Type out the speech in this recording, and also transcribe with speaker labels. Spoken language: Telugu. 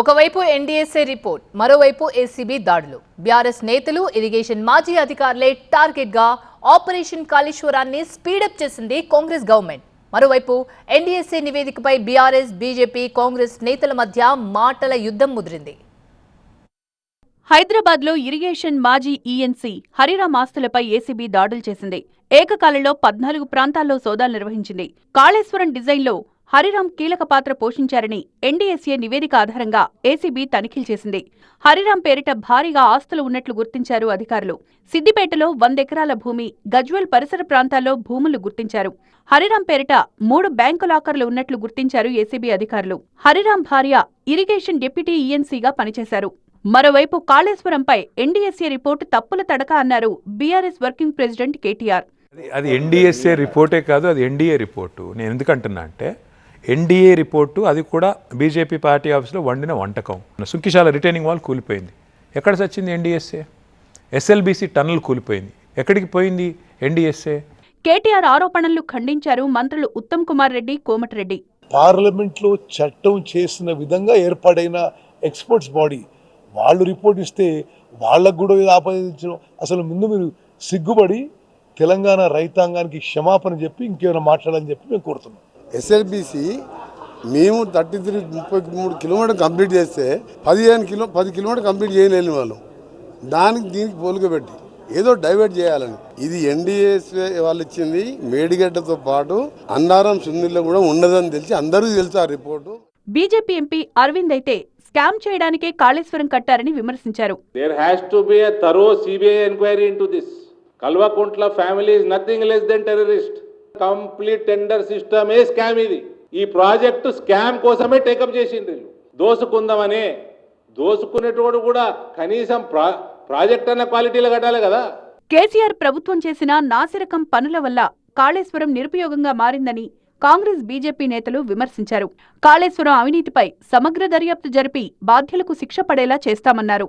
Speaker 1: ఒకవైపు ఎన్డీఎస్ఏ రిపోర్ట్ మరోవైపు ఏసీబీ దాడులు. బీఆర్ఎస్ నేతలు ఇరిగేషన్ మాజీ అధికారులే టార్గెట్గా ఆపరేషన్ కాళేశ్వరాన్ని స్పీడప్ చేసింది కాంగ్రెస్ గవర్నమెంట్. మరోవైపు ఎన్డీఎస్ఏ నివేదికపై బీఆర్ఎస్ బీజేపీ కాంగ్రెస్ నేతల మధ్య మాటల యుద్ధం ముదిరింది.
Speaker 2: హైదరాబాద్లో ఇరిగేషన్ మాజీ ఈఎన్సీ హరిరామ్ ఆస్తులపై ఏసీబీ దాడులు చేసింది. ఏకకాలంలో పద్నాలుగు ప్రాంతాల్లో సోదాలు నిర్వహించింది. కాళేశ్వరం డిజైన్లో హరిరామ్ కీలక పాత్ర పోషించారని ఎన్డీఎస్ఏ నివేదిక ఆధారంగా ఏసీబీ తనిఖీలు చేసింది. హరిరామ్ పేరిట భారీగా ఆస్తులు ఉన్నట్లు గుర్తించారు అధికారులు. సిద్దిపేటలో వందెకరాల భూమి గజ్వెల్ పరిసర ప్రాంతాల్లో భూములు గుర్తించారు. హరిరామ్ పేరిట మూడు బ్యాంకు లాకర్లు ఉన్నట్లు గుర్తించారు ఏసీబీ అధికారులు. హరిరామ్ భార్య ఇరిగేషన్ డిప్యూటీ ఈఎన్సీగా పనిచేశారు. మరోవైపు కాళేశ్వరంపై ఎన్డీఎస్ఏ రిపోర్టు తప్పుల తడక అన్నారు బీఆర్ఎస్ వర్కింగ్ ప్రెసిడెంట్ కేటీఆర్.
Speaker 3: అది ఎన్డీఎస్ఏ రిపోర్టే కాదు అది ఎన్డీఏ రిపోర్టు. నేను ఎందుకంటున్నా అంటే ఎన్డీఏ రిపోర్టు అది కూడా బీజేపీ పార్టీ ఆఫీస్లో వండిన వంటకం. సుంకిశాల రిటైనింగ్ వాల్ కూలిపోయింది. ఎక్కడ చచ్చింది ఎన్డీఎస్ఏ? ఎస్ఎల్బీసీ టన్నల్ కూలిపోయింది. ఎక్కడికి పోయింది ఎన్డీఎస్ఏ?
Speaker 2: కేటీఆర్ ఆరోపణలు ఖండించారు మంత్రులు ఉత్తమ్ కుమార్ రెడ్డి కోమటిరెడ్డి.
Speaker 4: పార్లమెంట్లో చట్టం చేసిన విధంగా ఏర్పాటైన ఎక్స్పర్ట్స్ బాడీ వాళ్ళు రిపోర్ట్ ఇస్తే వాళ్ళకు కూడా ఆపాదించడం. అసలు ముందు మీరు సిగ్గుపడి తెలంగాణ రైతాంగానికి క్షమాపణ చెప్పి ఇంకేమైనా మాట్లాడాలని చెప్పి మేము కోరుతున్నాం.
Speaker 5: ఎస్ఎల్బిసి మేము థర్టీ త్రీ ముప్పై మూడు కిలోమీటర్ కంప్లీట్ చేస్తే పదిహేను కిలో పది కిలోమీటర్ కంప్లీట్ చేయలేని వాళ్ళు దానికి దీనికి పోలిక పెట్టి ఏదో డైవర్ట్ చేయాలని ఇది ఎన్డీఎస్ వాళ్ళు ఇచ్చింది మేడిగడ్డతో పాటు అన్నారం సుందిల్లో కూడా ఉండదని తెలిసి అందరికీ తెలుసు ఆ రిపోర్టు
Speaker 2: బీజేపీ ఎంపీ అరవింద్ అయితే స్కామ్ చేయడానికే కాళేశ్వరం కట్టారని విమర్శించారు
Speaker 6: There has to be a thorough CBI inquiry into this. Kalvakuntla family is nothing less than terrorist. Complete tender system a scam ఇది. ఈ ప్రాజెక్టు స్కామ్ కోసమే టేకప్ చేసింది దోసుకుందామనే దోసుకునేటోడు కూడా కనీసం ప్రా ప్రాజెక్ట్ అన్న క్వాలిటీలో కట్టాలి కదా.
Speaker 2: కేసీఆర్ ప్రభుత్వం చేసిన నాసిరకం పనుల వల్ల కాళేశ్వరం నిరుపయోగంగా మారిందని కాంగ్రెస్ బీజేపీ నేతలు విమర్శించారు. కాళేశ్వరం అవినీతిపై సమగ్ర దర్యాప్తు జరిపి బాధ్యులకు శిక్ష పడేలా చేస్తామన్నారు.